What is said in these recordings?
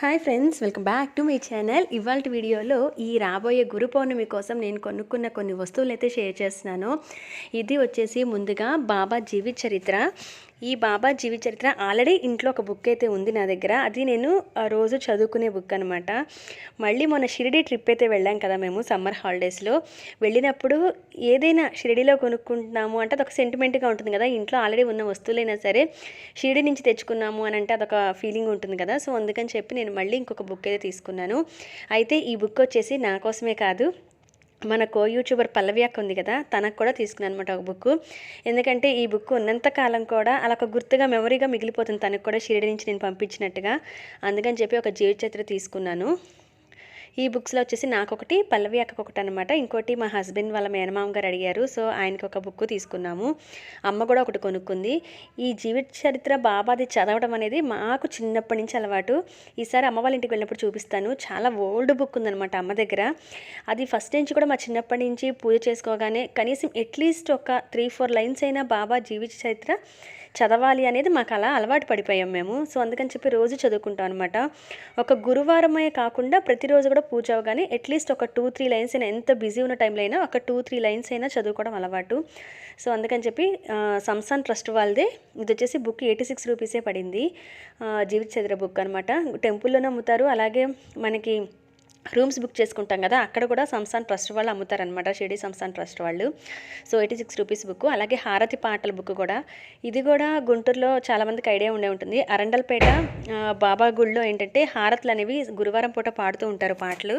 Hi friends welcome back to my channel ఇవాళ వీడియోలో ఈ రాబోయే గురు పౌర్ణమి కోసం నేను కొనుక్కున్న కొన్ని వస్తువులు అయితే షేర్ చేస్తున్నాను. ఇది వచ్చేసి ముందుగా బాబా జీవిత చరిత్ర. ఈ బాబా జీవిత చరిత్ర ఆల్రెడీ ఇంట్లో ఒక బుక్ అయితే ఉంది నా దగ్గర. అది నేను ఆ రోజు చదువుకునే బుక్ అనమాట మళ్ళీ మొన్న షిరిడి ట్రిప్ అయితే వెళ్ళాం కదా మేము సమ్మర్ హాలిడేస్లో వెళ్ళినప్పుడు ఏదైనా షిరిడిలో కొనుక్కుంటున్నాము అంటే అదొక సెంటిమెంట్గా ఉంటుంది కదా. ఇంట్లో ఆల్రెడీ ఉన్న వస్తువులైనా సరే షిరిడి నుంచి తెచ్చుకున్నాము అని అంటే అదొక ఫీలింగ్ ఉంటుంది కదా. సో అందుకని చెప్పి నేను మళ్ళీ ఇంకొక బుక్ అయితే తీసుకున్నాను. అయితే ఈ బుక్ వచ్చేసి నా కోసమే కాదు. మన కో యూట్యూబర్ పల్లవి అక్క ఉంది కదా తనకు కూడా తీసుకున్నాను అనమాట ఒక బుక్ ఎందుకంటే ఈ బుక్ ఉన్నంత కాలం కూడా అలా ఒక గుర్తుగా మెమరీగా మిగిలిపోతుంది. తనకు కూడా షిరిడి నుంచి నేను పంపించినట్టుగా. అందుకని చెప్పి ఒక జీవిత చరిత్ర తీసుకున్నాను. ఈ బుక్స్లో వచ్చేసి నాకు ఒకటి పల్లవి అక్కకు ఒకటి అనమాట ఇంకోటి మా హస్బెండ్ వాళ్ళ మేనమామ గారు అడిగారు. సో ఆయనకి ఒక బుక్ తీసుకున్నాము. అమ్మ కూడా ఒకటి కొనుక్కుంది. ఈ జీవిత చరిత్ర బాబాది చదవడం అనేది మాకు చిన్నప్పటి నుంచి అలవాటు. ఈసారి అమ్మ వాళ్ళ ఇంటికి వెళ్ళినప్పుడు చూపిస్తాను. చాలా ఓల్డ్ బుక్ ఉందనమాట అమ్మ దగ్గర. అది ఫస్ట్ నుంచి కూడా మా చిన్నప్పటి నుంచి పూజ చేసుకోగానే కనీసం అట్లీస్ట్ ఒక త్రీ ఫోర్ లైన్స్ అయినా బాబా జీవిత చరిత్ర చదవాలి అనేది మాకు అలా అలవాటు పడిపోయాం మేము. సో అందుకని చెప్పి రోజు చదువుకుంటాం అనమాట ఒక గురువారమే కాకుండా ప్రతిరోజు కూడా పూజ అవగానే అట్లీస్ట్ ఒక టూ త్రీ లైన్స్ అయినా ఎంత బిజీ ఉన్న టైంలో అయినా ఒక టూ త్రీ లైన్స్ అయినా చదువుకోవడం అలవాటు. సో అందుకని చెప్పి సంసాన్ ట్రస్ట్ వాళ్ళదే. ఇది వచ్చేసి బుక్ ఎయిటీ సిక్స్ రూపీసే పడింది. జీవిత చదిర బుక్ అనమాట టెంపుల్లోనే అమ్ముతారు అలాగే మనకి రూమ్స్ బుక్ చేసుకుంటాం కదా అక్కడ కూడా సంస్థాన్ ట్రస్ట్ వాళ్ళు అమ్ముతారనమాట షిరిడి సంస్థాన్ ట్రస్ట్ వాళ్ళు. So eighty six rupees book అలాగే హారతి పాటల బుక్ కూడా. ఇది కూడా గుంటూరులో చాలామందికి ఐడియా ఉండే ఉంటుంది. అరండల్పేట బాబా గుళ్ళో ఏంటంటే హారతులు అనేవి గురువారం పూట పాడుతూ ఉంటారు పాటలు.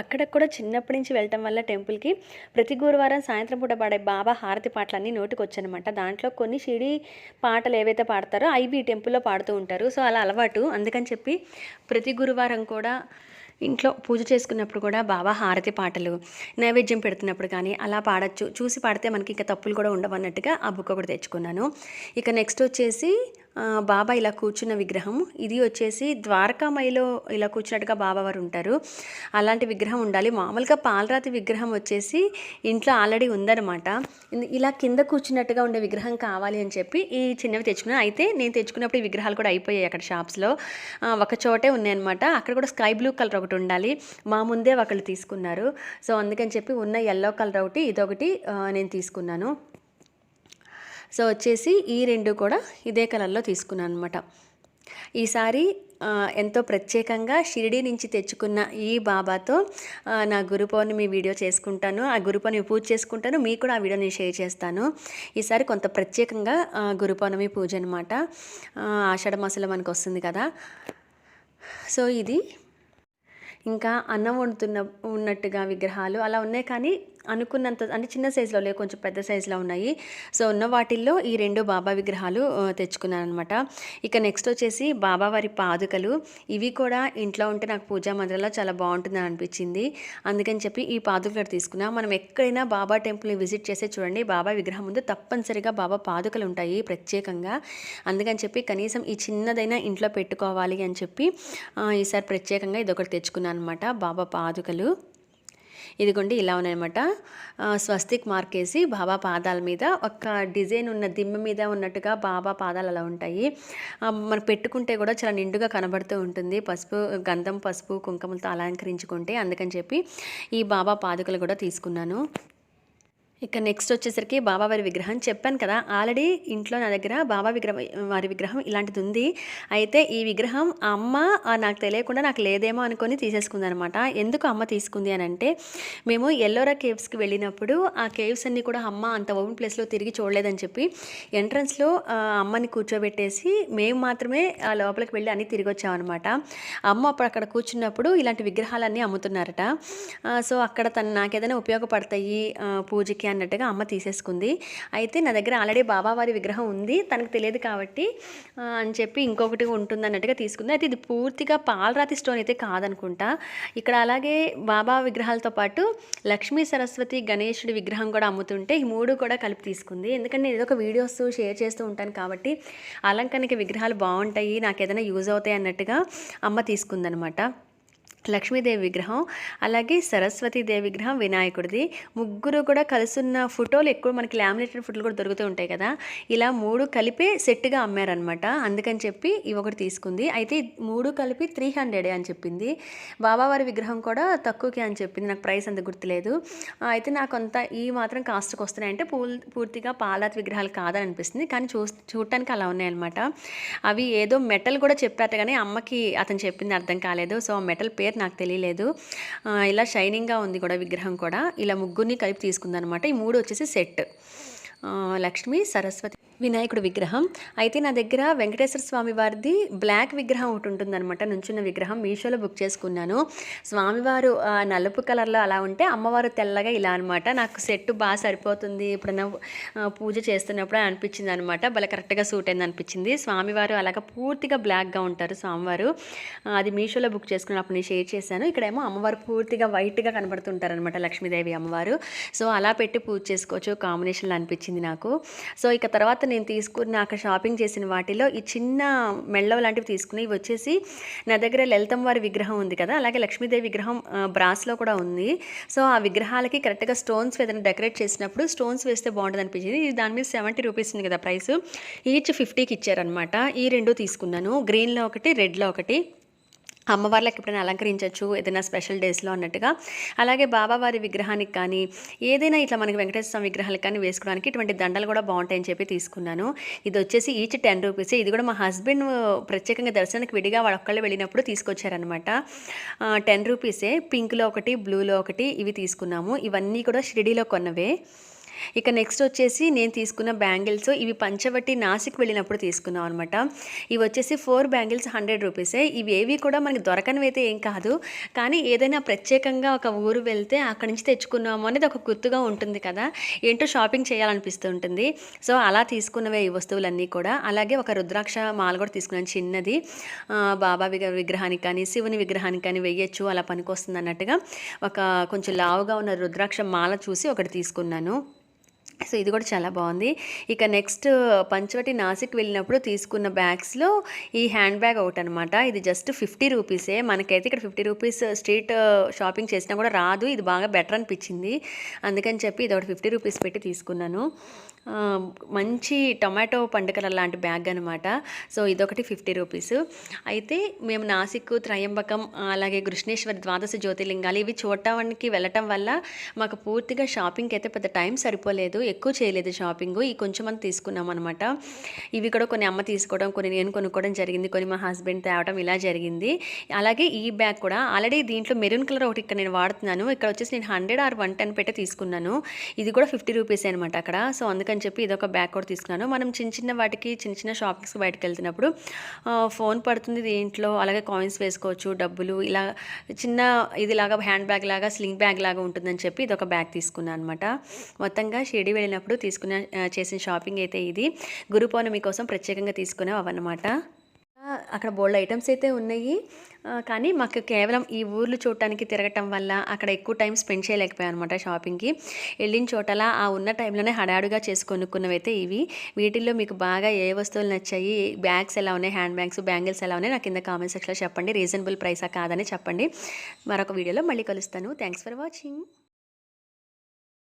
అక్కడ కూడా చిన్నప్పటి నుంచి వెళ్ళటం వల్ల టెంపుల్కి ప్రతి గురువారం సాయంత్రం పూట పాడే బాబా హారతి పాటలన్నీ నోటికి వచ్చానమాట దాంట్లో కొన్ని షిడి పాటలు ఏవైతే పాడతారో అవి ఈ టెంపుల్లో పాడుతూ ఉంటారు. సో అలా అలవాటు. అందుకని చెప్పి ప్రతి గురువారం కూడా ఇంట్లో పూజ చేసుకున్నప్పుడు కూడా బాబా హారతి పాటలు నైవేద్యం పెడుతున్నప్పుడు కానీ అలా పాడచ్చు. చూసి పాడితే మనకి ఇంకా తప్పులు కూడా ఉండవన్నట్టుగా ఆ బుక్ ఒకటి తెచ్చుకున్నాను. ఇక నెక్స్ట్ వచ్చేసి బాబా ఇలా కూర్చున్న విగ్రహం. ఇది వచ్చేసి ద్వారకామయిలో ఇలా కూర్చున్నట్టుగా బాబా వారు ఉంటారు. అలాంటి విగ్రహం ఉండాలి. మామూలుగా పాలరాతి విగ్రహం వచ్చేసి ఇంట్లో ఆల్రెడీ ఉందన్నమాట. ఇలా కింద కూర్చున్నట్టుగా ఉండే విగ్రహం కావాలి అని చెప్పి ఈ చిన్నవి తెచ్చుకున్నాను. అయితే నేను తెచ్చుకున్నప్పుడు ఈ విగ్రహాలు కూడా అయిపోయాయి అక్కడ షాప్స్లో. ఒక చోటే ఉన్నాయన్నమాట. అక్కడ కూడా స్కై బ్లూ కలర్ ఒకటి ఉండాలి. మా ముందే ఒకళ్ళు తీసుకున్నారు. సో అందుకని చెప్పి ఉన్న ఎల్లో కలర్ ఒకటి ఇదొకటి నేను తీసుకున్నాను. సో వచ్చేసి ఈ రెండు కూడా ఇదే కలర్లో తీసుకున్నాను అనమాట ఈసారి ఎంతో ప్రత్యేకంగా షిరిడి నుంచి తెచ్చుకున్న ఈ బాబాతో నా గురు పౌర్ణమి వీడియో చేసుకుంటాను. ఆ గురు పౌర్ణమి పూజ చేసుకుంటాను. మీకు కూడా ఆ వీడియో నేను షేర్ చేస్తాను. ఈసారి కొంత ప్రత్యేకంగా గురు పౌర్ణమి పూజ అనమాట ఆషాఢ మాసంలో మనకు వస్తుంది కదా. సో ఇది. ఇంకా అన్నం వండుతున్న ఉన్నట్టుగా విగ్రహాలు అలా ఉన్నాయి కానీ అనుకున్నంత అంటే చిన్న సైజులో లేవు కొంచెం పెద్ద సైజులో ఉన్నాయి. సో ఉన్న వాటిల్లో ఈ రెండు బాబా విగ్రహాలు తెచ్చుకున్నాను అనమాట ఇక నెక్స్ట్ వచ్చేసి బాబా వారి పాదుకలు. ఇవి కూడా ఇంట్లో ఉంటే నాకు పూజా మందిరంలో చాలా బాగుంటుందని అనిపించింది. అందుకని చెప్పి ఈ పాదుకలు తీసుకున్నా. మనం ఎక్కడైనా బాబా టెంపుల్ని విజిట్ చేస్తే చూడండి బాబా విగ్రహం ముందు తప్పనిసరిగా బాబా పాదుకలు ఉంటాయి ప్రత్యేకంగా. అందుకని చెప్పి కనీసం ఈ చిన్నదైనా ఇంట్లో పెట్టుకోవాలి అని చెప్పి ఈసారి ప్రత్యేకంగా ఇదొకటి తెచ్చుకున్నాను అనమాట బాబా పాదుకలు. ఇదిగోండి ఇలా ఉన్నాయన్నమాట. స్వస్తిక్ మార్క్ వేసి బాబా పాదాల మీద ఒక డిజైన్ ఉన్న దిమ్మ మీద ఉన్నట్టుగా బాబా పాదాలు అలా ఉంటాయి. మనం పెట్టుకుంటే కూడా చాలా నిండుగా కనబడుతూ ఉంటుంది. పసుపు గంధం పసుపు కుంకుమలతో అలంకరించుకుంటే అందుకని చెప్పి ఈ బాబా పాదుకలు కూడా తీసుకున్నాను. ఇక నెక్స్ట్ వచ్చేసరికి బాబావారి విగ్రహం చెప్పాను కదా. ఆల్రెడీ ఇంట్లో నా దగ్గర బాబా విగ్రహం వారి విగ్రహం ఇలాంటిది ఉంది. అయితే ఈ విగ్రహం అమ్మ నాకు తెలియకుండా నాకు లేదేమో అనుకొని తీసేసుకుంది అనమాట ఎందుకు అమ్మ తీసుకుంది అని అంటే మేము ఎల్లోరా కేవ్స్కి వెళ్ళినప్పుడు ఆ కేవ్స్ అన్నీ కూడా అమ్మ అంత ఓపెన్ ప్లేస్లో తిరిగి చూడలేదని చెప్పి ఎంట్రన్స్లో అమ్మని కూర్చోబెట్టేసి మేము మాత్రమే ఆ లోపలికి వెళ్ళి అన్ని తిరిగి వచ్చామన్నమాట. అమ్మ అప్పుడు అక్కడ కూర్చున్నప్పుడు ఇలాంటి విగ్రహాలన్నీ అమ్ముతున్నారట. సో అక్కడ తను నాకేదైనా ఉపయోగపడతాయి పూజకి అన్నట్టుగా అమ్మ తీసేసుకుంది. అయితే నా దగ్గర ఆల్రెడీ బాబావారి విగ్రహం ఉంది. తనకు తెలియదు కాబట్టి అని చెప్పి ఇంకొకటి ఉంటుంది అన్నట్టుగా తీసుకుంది. అయితే ఇది పూర్తిగా పాలరాతి స్టోన్ అయితే కాదనుకుంటా. ఇక్కడ అలాగే బాబా విగ్రహాలతో పాటు లక్ష్మీ సరస్వతి గణేశుడి విగ్రహం కూడా అమ్ముతుంటే ఈ మూడు కూడా కలిపి తీసుకుంది. ఎందుకంటే నేను ఏదో ఒక వీడియోస్ షేర్ చేస్తూ ఉంటాను కాబట్టి అలంకరణకి విగ్రహాలు బాగుంటాయి నాకు ఏదైనా యూజ్ అవుతాయి అన్నట్టుగా అమ్మ తీసుకుందనమాట. లక్ష్మీదేవి విగ్రహం అలాగే సరస్వతీదేవి విగ్రహం వినాయకుడిది. ముగ్గురు కూడా కలుసున్న ఫోటోలు ఎక్కువ మనకి లామినేటెడ్ ఫోటోలు కూడా దొరుకుతూ ఉంటాయి కదా. ఇలా మూడు కలిపే సెట్గా అమ్మారనమాట అందుకని చెప్పి ఇవి ఒకటి తీసుకుంది. అయితే మూడు కలిపి త్రీ హండ్రెడే అని చెప్పింది. బాబావారి విగ్రహం కూడా తక్కువకే అని చెప్పింది. నాకు ప్రైస్ అంత గుర్తులేదు. అయితే నాకు అంత ఈ మాత్రం కాస్ట్కి వస్తున్నాయి అంటే పూల్ పూర్తిగా పాలాత్ విగ్రహాలు కాదని అనిపిస్తుంది. కానీ చూ చూడటానికి అలా ఉన్నాయన్నమాట. అవి ఏదో మెటల్ కూడా చెప్పారు కానీ అమ్మకి అతను చెప్పింది అర్థం కాలేదు. సో ఆ మెటల్ పేరు నాకు తెలియలేదు. ఇలా షైనింగ్గా ఉంది కూడా విగ్రహం కూడా. ఇలా ముగ్గురిని కలిపి తీసుకుందనమాట ఈ మూడు వచ్చేసి సెట్. లక్ష్మి సరస్వతి వినాయకుడు విగ్రహం. అయితే నా దగ్గర వెంకటేశ్వర స్వామి వారిది బ్లాక్ విగ్రహం ఒకటి ఉంటుందన్నమాట. నుంచున్న విగ్రహం మీషోలో బుక్ చేసుకున్నాను. స్వామివారు నలుపు కలర్లో అలా ఉంటే అమ్మవారు తెల్లగా ఇలా అనమాట నాకు సెట్ బాగా సరిపోతుంది ఎప్పుడైనా పూజ చేస్తున్నప్పుడు అనిపించింది అనమాట భలే కరెక్ట్గా సూట్ అయింది అనిపించింది. స్వామివారు అలాగ పూర్తిగా బ్లాక్గా ఉంటారు స్వామివారు. అది మీషోలో బుక్ చేసుకున్నప్పుడు నేను షేర్ చేశాను. ఇక్కడేమో అమ్మవారు పూర్తిగా వైట్గా కనబడుతుంటారనమాట లక్ష్మీదేవి అమ్మవారు. సో అలా పెట్టి పూజ చేసుకోవచ్చు. కాంబినేషన్లో అనిపించింది నాకు. సో ఇక తర్వాత నేను తీసుకున్న అక్కడ షాపింగ్ చేసిన వాటిలో ఈ చిన్న మెళ్ళవ లాంటివి తీసుకుని ఇవి వచ్చేసి నా దగ్గర లలితం వారి విగ్రహం ఉంది కదా అలాగే లక్ష్మీదేవి విగ్రహం బ్రాస్లో కూడా ఉంది. సో ఆ విగ్రహాలకి కరెక్ట్గా స్టోన్స్ ఏదైనా డెకరేట్ చేసినప్పుడు స్టోన్స్ వేస్తే బాగుంటుంది అనిపించింది. ఇది దాని మీద సెవెంటీ రూపీస్ ఉంది కదా ప్రైస్ ఈచ్ ఫిఫ్టీకి ఇచ్చారనమాట ఈ రెండు తీసుకున్నాను. గ్రీన్లో ఒకటి రెడ్లో ఒకటి. అమ్మవార్లకు ఎప్పుడైనా అలంకరించవచ్చు ఏదైనా స్పెషల్ డేస్లో అన్నట్టుగా. అలాగే బాబావారి విగ్రహానికి కానీ ఏదైనా ఇట్లా మనకి వెంకటేశ్వర స్వామి విగ్రహాలకు కానీ వేసుకోవడానికి ఇటువంటి దండలు కూడా బాగుంటాయని చెప్పి తీసుకున్నాను. ఇది వచ్చేసి ఈచ్ టెన్ రూపీస్. ఇది కూడా మా హస్బెండ్ ప్రత్యేకంగా దర్శనానికి విడిగా వాళ్ళు ఒక్కళ్ళు వెళ్ళినప్పుడు తీసుకొచ్చారనమాట టెన్ రూపీసే. పింక్లో ఒకటి బ్లూలో ఒకటి ఇవి తీసుకున్నాము. ఇవన్నీ కూడా షిరిడీలో కొన్నవే. ఇక నెక్స్ట్ వచ్చేసి నేను తీసుకున్న బ్యాంగిల్స్ ఇవి పంచవటి నాసిక్ వెళ్ళినప్పుడు తీసుకున్నాం అనమాట ఇవి వచ్చేసి ఫోర్ బ్యాంగిల్స్ హండ్రెడ్ రూపీసే ఇవి ఏవి కూడా మనకి దొరకనివి అయితే ఏం కాదు. కానీ ఏదైనా ప్రత్యేకంగా ఒక ఊరు వెళ్తే అక్కడి నుంచి తెచ్చుకున్నాము అనేది ఒక గుర్తుగా ఉంటుంది కదా. ఏంటో షాపింగ్ చేయాలనిపిస్తూ ఉంటుంది. సో అలా తీసుకున్నవే ఈ వస్తువులన్నీ కూడా. అలాగే ఒక రుద్రాక్ష మాల కూడా తీసుకున్నాను చిన్నది. బాబా విగ్రహానికి కానీ శివుని విగ్రహానికి కానీ వెయ్యొచ్చు అలా పనికొస్తుంది అన్నట్టుగా. ఒక కొంచెం లావుగా ఉన్న రుద్రాక్ష మాల చూసి ఒకటి తీసుకున్నాను. సో ఇది కూడా చాలా బాగుంది. ఇక నెక్స్ట్ పంచవటి నాసిక్ వెళ్ళినప్పుడు తీసుకున్న బ్యాగ్స్లో ఈ హ్యాండ్ బ్యాగ్ ఒకటి అనమాట ఇది జస్ట్ ఫిఫ్టీ రూపీసే. మనకైతే ఇక్కడ ఫిఫ్టీ రూపీస్ స్ట్రీట్ షాపింగ్ చేసినా కూడా రాదు. ఇది బాగా బెటర్ అనిపించింది. అందుకని చెప్పి ఇది ఒకటి ఫిఫ్టీ రూపీస్ పెట్టి తీసుకున్నాను. మంచి టొమాటో పండుగల లాంటి బ్యాగ్ అనమాట సో ఇదొకటి ఫిఫ్టీ రూపీస్. అయితే మేము నాసిక్ త్రయంబకం అలాగే కృష్ణేశ్వర ద్వాదశ జ్యోతిర్లింగాలు ఇవి చూడటానికి వెళ్ళటం వల్ల మాకు పూర్తిగా షాపింగ్కి అయితే పెద్ద టైం సరిపోలేదు. ఎక్కువ చేయలేదు షాపింగ్. ఈ కొంచెం మనం తీసుకున్నాం అనమాట ఇవి కూడా కొన్ని అమ్మ తీసుకోవడం కొన్ని నేను కొనుక్కోవడం జరిగింది. కొన్ని మా హస్బెండ్ తేవడం ఇలా జరిగింది. అలాగే ఈ బ్యాగ్ కూడా ఆల్రెడీ దీంట్లో మెరూన్ కలర్ ఒకటి ఇక్కడ నేను వాడుతున్నాను. ఇక్కడ వచ్చేసి నేను హండ్రెడ్ ఆర్ వన్ టెన్ పెట్టే తీసుకున్నాను. ఇది కూడా ఫిఫ్టీ రూపీస్ అనమాట అక్కడ. సో అందుకని చెప్పి ఇది ఒక బ్యాగ్ కూడా తీసుకున్నాను. మనం చిన్న చిన్న వాటికి చిన్న చిన్న షాపింగ్స్కి బయటకు వెళ్తున్నప్పుడు ఫోన్ పడుతుంది దీంట్లో అలాగే కాయిన్స్ వేసుకోవచ్చు డబ్బులు ఇలా చిన్న ఇదిలాగా హ్యాండ్ బ్యాగ్ లాగా స్లింగ్ బ్యాగ్ లాగా ఉంటుందని చెప్పి ఇది ఒక బ్యాగ్ తీసుకున్నాను అనమాట మొత్తంగా షిరిడి వెళ్ళినప్పుడు తీసుకున్న చేసిన షాపింగ్ అయితే ఇది. గురు పౌర్ణమి కోసం ప్రత్యేకంగా తీసుకునేవన్నమాట అక్కడ బోల్డ్ ఐటమ్స్ అయితే ఉన్నాయి. కానీ మాకు కేవలం ఈ ఊర్లు చూడటానికి తిరగటం వల్ల అక్కడ ఎక్కువ టైం స్పెండ్ చేయలేకపోయాం అనమాట షాపింగ్కి. వెళ్ళిన చోటలా ఆ ఉన్న టైంలోనే హడాడుగా చేసుకొనుక్కున్నవైతే ఇవి. వీటిల్లో మీకు బాగా ఏ వస్తువులు నచ్చాయి బ్యాగ్స్ ఎలా ఉన్నాయి హ్యాండ్ బ్యాగ్స్ బ్యాంగిల్స్ ఎలా ఉన్నాయి నాకు కింద కామెంట్ సెక్షన్లో చెప్పండి. రీజనబుల్ ప్రైసా కాదని చెప్పండి. మరొక వీడియోలో మళ్ళీ కలుస్తాను. Thanks for watching.